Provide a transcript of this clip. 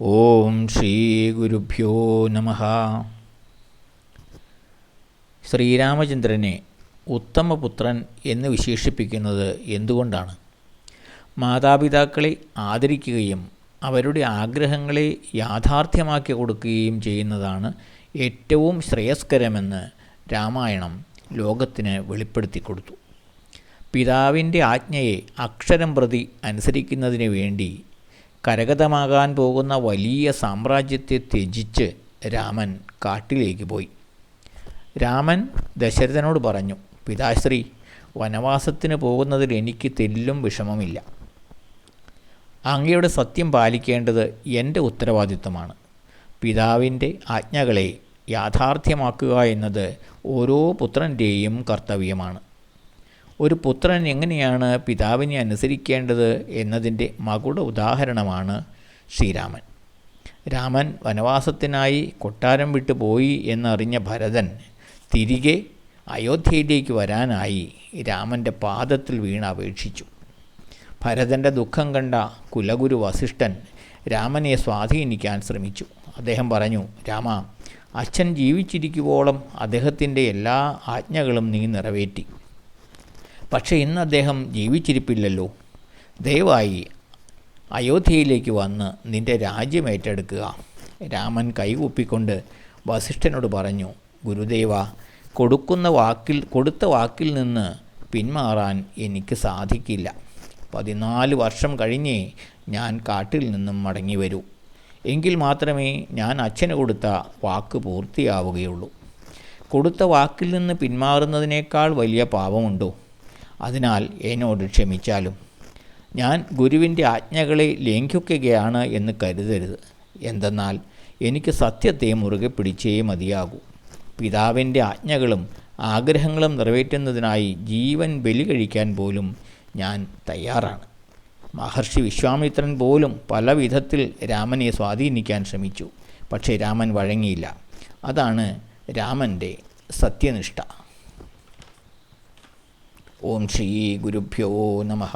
ഓം ശ്രീ ഗുരുഭ്യോ നമ. ശ്രീരാമചന്ദ്രനെ ഉത്തമപുത്രൻ എന്ന് വിശേഷിപ്പിക്കുന്നത് എന്തുകൊണ്ടാണ്? മാതാപിതാക്കളെ ആദരിക്കുകയും അവരുടെ ആഗ്രഹങ്ങളെ യാഥാർത്ഥ്യമാക്കി കൊടുക്കുകയും ചെയ്യുന്നതാണ് ഏറ്റവും ശ്രേയസ്കരമെന്ന് രാമായണം ലോകത്തിന് വെളിപ്പെടുത്തി കൊടുത്തു. പിതാവിന്റെ ആജ്ഞയെ അക്ഷരം പ്രതി അനുസരിക്കുന്നതിന് വേണ്ടി കരഗതമാകാൻ പോകുന്ന വലിയ സാമ്രാജ്യത്തെ ത്യജിച്ച് രാമൻ കാട്ടിലേക്ക് പോയി. രാമൻ ദശരഥനോട് പറഞ്ഞു പിതാശ്രീ വനവാസത്തിന് പോകുന്നതിൽ എനിക്ക് തെല്ലും വിഷമമില്ല. അങ്ങയുടെ സത്യം പാലിക്കേണ്ടത് എന്റെ ഉത്തരവാദിത്തമാണ് പിതാവിന്റെ ആജ്ഞകളെ യാഥാർത്ഥ്യമാക്കുക എന്നത് ഓരോ പുത്രന്റെയും കർത്തവ്യമാണ്. ഒരു പുത്രൻ എങ്ങനെയാണ് പിതാവിനെ അനുസരിക്കേണ്ടത് എന്നതിന്റെ മകുട ഉദാഹരണമാണ് ശ്രീരാമൻ. രാമൻ വനവാസത്തിനായി കൊട്ടാരം വിട്ടു പോയി എന്നറിഞ്ഞ ഭരതൻ തിരികെ അയോധ്യയിലേക്ക് വരാനായി രാമന്റെ പാദത്തിൽ വീണ് അപേക്ഷിച്ചു. ഭരതന്റെ ദുഃഖം കണ്ട കുലഗുരു വസിഷ്ഠൻ രാമനെ സ്വാധീനിക്കാൻ ശ്രമിച്ചു. അദ്ദേഹം പറഞ്ഞു രാമ അച്ഛൻ ജീവിച്ചിരിക്കുവോളം അദ്ദേഹത്തിന്റെ എല്ലാ ആജ്ഞകളും നീ നിറവേറ്റി. പക്ഷേ ഇന്ന് അദ്ദേഹം ജീവിച്ചിരിപ്പില്ലല്ലോ. ദയവായി അയോധ്യയിലേക്ക് വന്ന് നിന്റെ രാജ്യം ഏറ്റെടുക്കുക. രാമൻ കൈകൂപ്പിക്കൊണ്ട് വസിഷ്ഠനോട് പറഞ്ഞു ഗുരുദേവ കൊടുക്കുന്ന വാക്കിൽ കൊടുത്ത വാക്കിൽ നിന്ന് പിന്മാറാൻ എനിക്ക് സാധിക്കില്ല. പതിനാല് വർഷം കഴിഞ്ഞേ ഞാൻ കാട്ടിൽ നിന്നും മടങ്ങി വരൂ എങ്കിൽ മാത്രമേ ഞാൻ അച്ഛന് കൊടുത്ത വാക്ക് പൂർത്തിയാവുകയുള്ളൂ. കൊടുത്ത വാക്കിൽ നിന്ന് പിന്മാറുന്നതിനേക്കാൾ വലിയ പാപമുണ്ടോ? അതിനാൽ എന്നോട് ക്ഷമിച്ചാലും ഞാൻ ഗുരുവിന്റെ ആജ്ഞകളെ ലംഘിക്കുകയാണ് എന്ന് കരുതരുത്. എന്തെന്നാൽ എനിക്ക് സത്യത്തെ മുറുകെ പിടിച്ചേ മതിയാകൂ. പിതാവിന്റെ ആജ്ഞകളും ആഗ്രഹങ്ങളും നിറവേറ്റുന്നതിനായി ജീവൻ ബലി കഴിക്കാൻ പോലും ഞാൻ തയ്യാറാണ്. മഹർഷി വിശ്വാമിത്രൻ പോലും പല വിധത്തിൽ രാമനെ സ്വാധീനിക്കാൻ ശ്രമിച്ചു. പക്ഷേ രാമൻ വഴങ്ങിയില്ല. അതാണ് രാമന്റെ സത്യനിഷ്ഠ. ഓം ശ്രീ ഗുരുഭ്യോ നമഃ